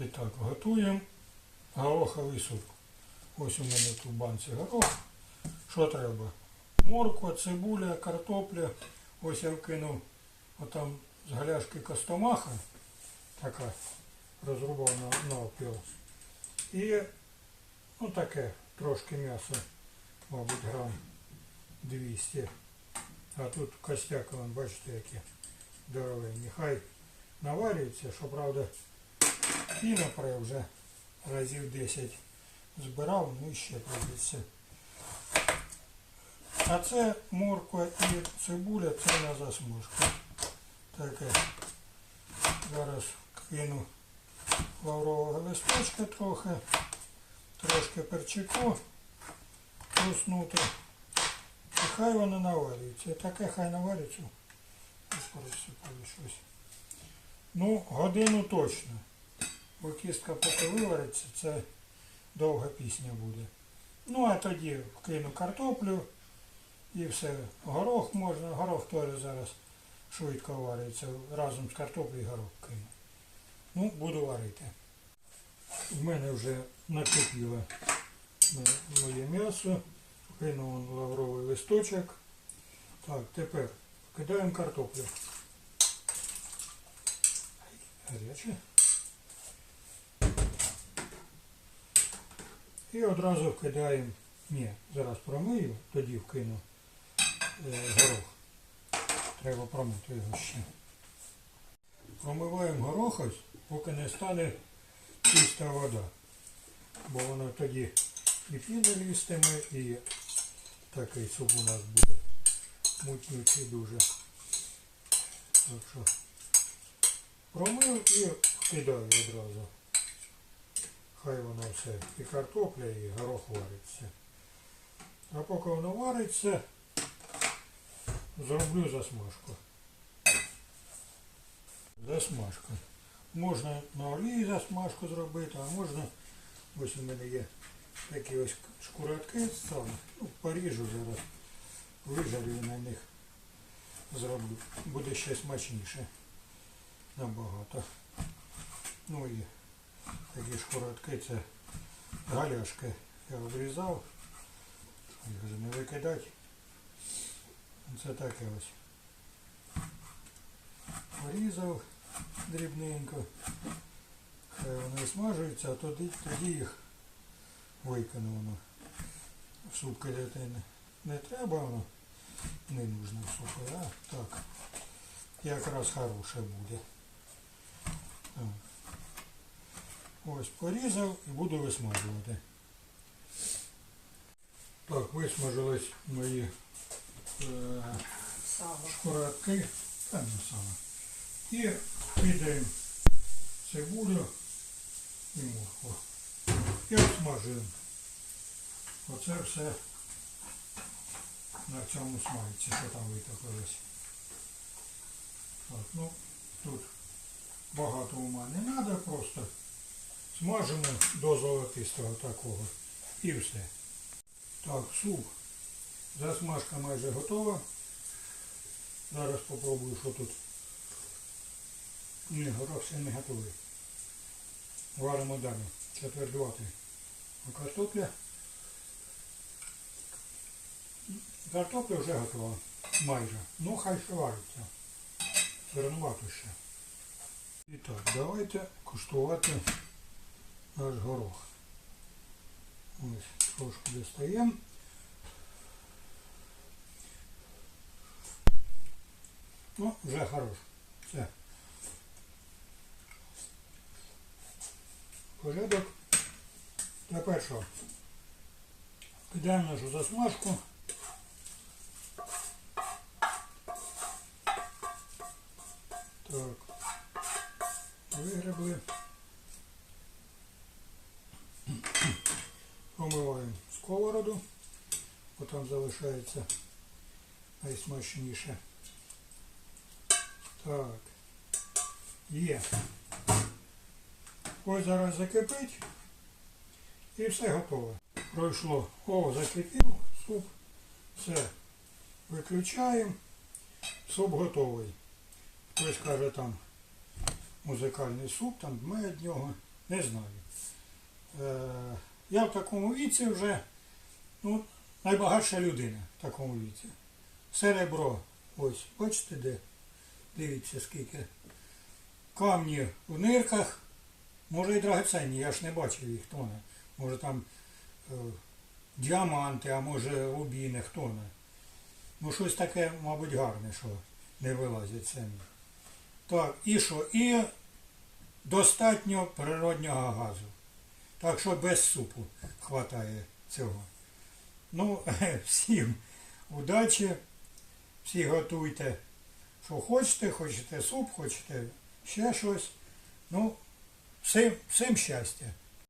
І так, готуємо гороховий суп. Ось у мене тут в банці горох. Що треба? Морква, цибуля, картопля. Ось я вкинув отам з галяшки костомаха. Така розрубана навпіл. І ну таке, трошки м'яса, мабуть, грам 200. А тут костяк, бачите, які здоровенні. Хай наварюється, що правда Пінопре вже разів 10 збирав, ну і ще прийдеться. А це морква і цибуля, це на засмажку. Таке. Зараз кину лаврового листочка трохи, трошки перчику проснути. І хай воно наварюється. І таке хай наварюється. Щось. Ну, годину точно. Бо кістка поки вивариться, це довга пісня буде. Ну а тоді вкину картоплю і все. Горох можна, горох теж зараз швидко вариться. Разом з картоплею горох кину. Ну, буду варити. В мене вже накипіло моє м'ясо. Кинув лавровий листочок. Так, тепер кидаємо картоплю. Гаряче. І одразу вкидаємо, ні, зараз промию, тоді вкину е, горох. Треба промити його ще. Промиваємо горох ось, поки не стане чиста вода. Бо воно тоді і піна лістиме, і такий суп у нас буде мутнючий дуже. Так що промив і вкидаю одразу. Хай воно все і картопля, і горох вариться. А поки воно вариться, зроблю засмажку. Засмажка. Можна на олії засмажку зробити, а можна, ось у мене є такі ось шкурятки саме. Ну, поріжу зараз, вижарю на них зроблю. Буде ще смачніше. Набагато. Ну і такі шкуротки це галяшки. Я обрізав, їх вже не викидати. Це таке ось. Порізав дрібненько. Хай вони смажуються, а тоді, тоді їх викину воно. В суп кидати не, не треба, воно не нужно в суп, а так. Якраз хороше буде. Ось порізав і буду висмажувати. Так, висмажились мої е, Сало. шкурятки, та не саме. І кидаємо цибулю і моркву. І обсмажуємо. Оце все на цьому смальці, що там витокилось. Так, ну, тут багато ума не треба, просто смажимо до золотистого такого. І все. Так, суп. Засмажка майже готова. Зараз попробую, що тут. Ні, горох ще не готовий. Варимо далі. Четвертувати. Картопля. Картопля вже готова. Майже. Ну хай ще вариться. Зернувато ще. І так, давайте куштувати наш горох. Ось трошки достаємо. Ну, вже хорош. Все. Порядок. Тепер що? Кидаємо нашу засмажку. Так. Вигребли. Промиваємо сковороду, бо там залишається найсмачніше. Так. Є. Ось зараз закипить і все готове. Пройшло. О, закипів суп. Все. Виключаємо. Суп готовий. Хтось каже там музикальний суп, там дме від нього. Не знаю. Е, я в такому віці вже ну, найбагатша людина в такому віці. Серебро. Ось, бачите де? Дивіться скільки. Камні в нирках. Може і драгоценні, я ж не бачив їх, хто не. Може там е, діаманти, а може рубіни, хто не. Ну щось таке, мабуть, гарне, що не вилазять самі. Так, і що? І достатньо природнього газу. Так що без супу хватає цього. Ну, всім удачі, всі готуйте, що хочете, хочете суп, хочете ще щось. Ну, всім, всім щастя.